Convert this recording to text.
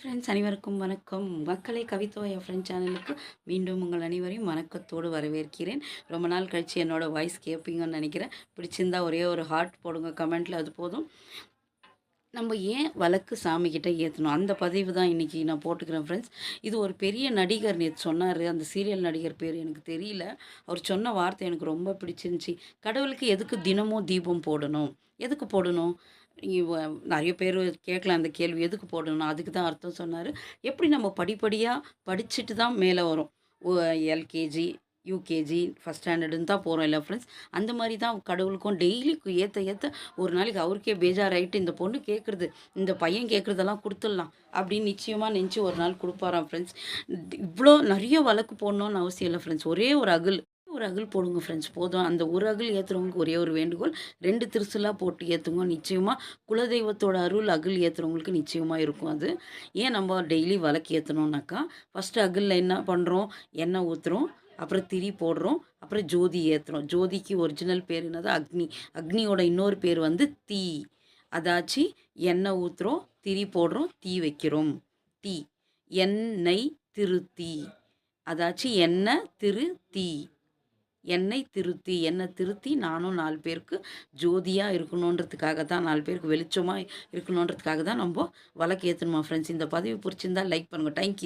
Friends அனைவருக்கும் வணக்கம். மக்களை கவித்துவ என் ஃப்ரெண்ட் சேனலுக்கு மீண்டும் உங்கள் அனைவரையும் வணக்கத்தோடு வரவேற்கிறேன். ரொம்ப நாள் கழித்து என்னோடய வாய்ஸ் கேட்பீங்கன்னு நினைக்கிறேன். பிடிச்சிருந்தா ஒரே ஒரு ஹார்ட் போடுங்க கமெண்ட்டில் அது போதும். நம்ம ஏன் வழக்கு சாமிக்கிட்ட ஏற்றணும் அந்த பதிவு தான் இன்றைக்கி நான் போட்டுக்கிறேன் ஃப்ரெண்ட்ஸ் இது ஒரு பெரிய நடிகர் நேற்று சொன்னார். அந்த சீரியல் நடிகர் பேர் எனக்கு தெரியல. அவர் சொன்ன வார்த்தை எனக்கு ரொம்ப பிடிச்சிருந்துச்சி. கடவுளுக்கு எதுக்கு தினமும் தீபம் போடணும்? எதுக்கு போடணும்? நிறைய பேர் கேட்கலாம் அந்த கேள்வி. எதுக்கு போடணும்? அதுக்கு தான் அர்த்தம் சொன்னார். எப்படி நம்ம படிப்படியாக படிச்சுட்டு தான் மேலே வரும்? எல்கேஜி யூகேஜி ஃபஸ்ட் ஸ்டாண்டர்டுன்னு தான் போகிறோம் இல்லை ஃப்ரெண்ட்ஸ் அந்த மாதிரி தான் கடவுளுக்கும் டெய்லி ஏற்ற ஏற்ற ஒரு நாளைக்கு அவருக்கே பேஜாராயிட்டு இந்த பொண்ணு கேட்குறது இந்த பையன் கேட்குறதெல்லாம் கொடுத்துடலாம் அப்படின்னு நிச்சயமாக நினச்சி ஒரு நாள் கொடுப்பாராம் ஃப்ரெண்ட்ஸ் இவ்வளோ நிறைய வழக்கு போடணும்னு அவசியம் இல்லை ஃப்ரெண்ட்ஸ் ஒரே ஒரு அகில் ஒரு அகில் போடுங்க ஃப்ரெண்ட்ஸ் போதும். அந்த ஒரு அகில் ஏற்றுறவங்களுக்கு ஒரே ஒரு வேண்டுகோள். ரெண்டு திருசுலாக போட்டு ஏற்றுங்க நிச்சயமாக குலதெய்வத்தோட அருள் அகில் ஏற்றுறவங்களுக்கு நிச்சயமாக இருக்கும் அது. ஏன் நம்ம டெய்லி வழக்கு ஏற்றணும்னாக்கா ஃபஸ்ட்டு அகிலில் என்ன பண்ணுறோம் எண்ணெய் ஊற்றுறோம் அப்புறம் திரி போடுறோம். அப்புறம் ஜோதி ஏற்றுறோம் ஜோதிக்கு ஒரிஜினல் பேர் என்னது? அக்னி. அக்னியோட இன்னொரு பேர் வந்து தீ. அதாச்சு எண்ணெய் ஊற்றுறோம் திரி போடுறோம் தீ வைக்கிறோம். தீ. எண்ணெய் திருத்தி அதாச்சு எண்ணெய் திரு தீ. எண்ணெய் திருத்தி எண்ணெய் திருத்தி நானும் நாலு பேருக்கு ஜோதியாக இருக்கணுன்றதுக்காக தான் நாலு பேருக்கு வெளிச்சமாக இருக்கணுன்றதுக்காக தான் நம்ம வழக்கு ஏற்றணுமா ஃப்ரெண்ட்ஸ் இந்த பதிவு பிடிச்சிருந்தா லைக் பண்ணுங்கள் தேங்க்யூ